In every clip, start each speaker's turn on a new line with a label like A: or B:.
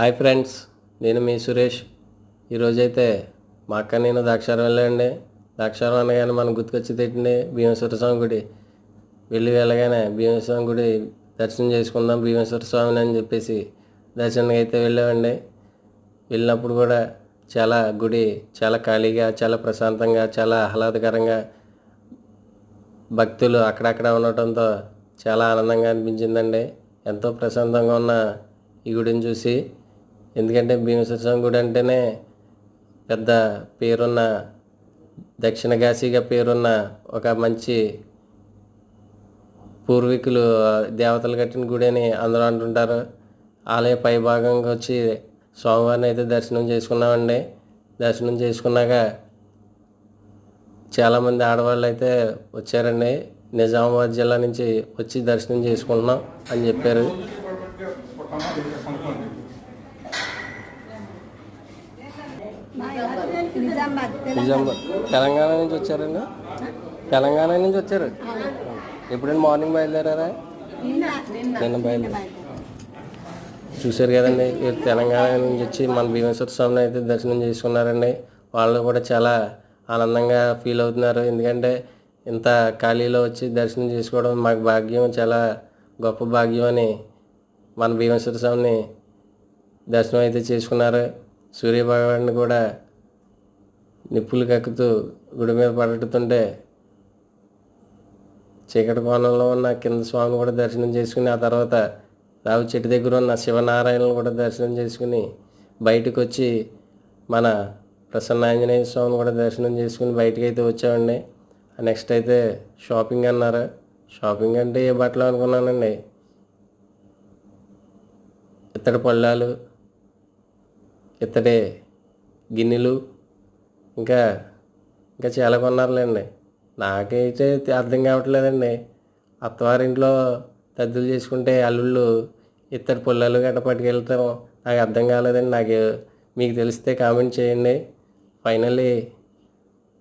A: Hi friends నేను మీ సురేష్. ఈరోజైతే మా అక్క నేను ద్రాక్షారం వెళ్ళండి ద్రాక్షారం అనగానే మనం గుర్తుకొచ్చి తిట్టింది భీమేశ్వర స్వామి గుడి. వెళ్ళి వెళ్ళగానే భీమేశ్వర గుడి దర్శనం చేసుకుందాం భీమేశ్వర స్వామిని అని చెప్పేసి దర్శనానికి అయితే వెళ్ళామండి. వెళ్ళినప్పుడు కూడా చాలా గుడి చాలా ఖాళీగా చాలా ప్రశాంతంగా చాలా ఆహ్లాదకరంగా భక్తులు అక్కడక్కడ ఉండటంతో చాలా ఆనందంగా అనిపించిందండి. ఎంతో ప్రశాంతంగా ఉన్న ఈ గుడిని చూసి ఎందుకంటే భీమేశ్వర స్వామి గుడి అంటేనే పెద్ద పేరున్న దక్షిణ కాశీగా పేరున్న ఒక మంచి పూర్వీకులు దేవతలు కట్టిన గుడి అని అందరూ అంటుంటారు. ఆలయ పై భాగంగా వచ్చి స్వామివారిని అయితే దర్శనం చేసుకున్నామండి. దర్శనం చేసుకున్నాక చాలామంది ఆడవాళ్ళు అయితే వచ్చారండి. నిజామాబాద్ జిల్లా నుంచి వచ్చి దర్శనం చేసుకుంటున్నాం అని చెప్పారు.
B: నిజామాబాద్
A: తెలంగాణ. నుంచి వచ్చారండి? తెలంగాణ నుంచి వచ్చారు? ఎప్పుడైనా మార్నింగ్ బయలుదేరారా? నిన్న బయలుదేరారు. చూశారు కదండి వీరు తెలంగాణ నుంచి వచ్చి మన భీమేశ్వర స్వామిని అయితే దర్శనం చేసుకున్నారండి. వాళ్ళు కూడా చాలా ఆనందంగా ఫీల్ అవుతున్నారు. ఎందుకంటే ఇంత ఖాళీలో వచ్చి దర్శనం చేసుకోవడం మాకు భాగ్యం చాలా గొప్ప భాగ్యం అని మన భీమేశ్వర స్వామిని దర్శనం అయితే చేసుకున్నారు. సూర్యభగవాన్ని కూడా నిప్పులు కక్కుతూ గుడి మీద పడటుతుంటే చీకటి కోణంలో ఉన్న కింద స్వామిని కూడా దర్శనం చేసుకుని ఆ తర్వాత రావి చెట్టు దగ్గర ఉన్న శివనారాయణను కూడా దర్శనం చేసుకుని బయటకు వచ్చి మన ప్రసన్న ఆంజనేయ స్వామిని కూడా దర్శనం చేసుకుని బయటకు అయితే వచ్చామండి. నెక్స్ట్ అయితే షాపింగ్ అన్నారు. షాపింగ్ అంటే ఏ బట్టలు అనుకున్నానండి? ఇత్తడి పళ్ళాలు ఇత్తడి గిన్నెలు ఇంకా ఇంకా చాలా కొన్నారులేండి. నాకైతే అర్థం కావట్లేదండి. అత్తవారింట్లో తద్దులు చేసుకుంటే అల్లుళ్ళు ఇత్తడి పుల్లలు గట్ట పట్టుకెళ్తాం నాకు అర్థం కాలేదండి. నాకు మీకు తెలిస్తే కామెంట్ చేయండి. ఫైనల్లీ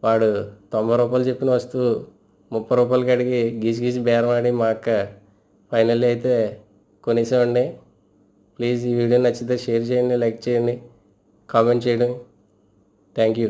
A: వాడు తొంభై రూపాయలు చెప్పిన వస్తువు ముప్పై రూపాయలకి అడిగి గీసి గీసి బేరమాడి మా అక్క ఫైనల్లీ అయితే కొనేసామండి ప్లీజ్ ఈ వీడియో నచ్చితే షేర్ చేయండి లైక్ చేయండి. కామెంట్ చేయడం. Thank you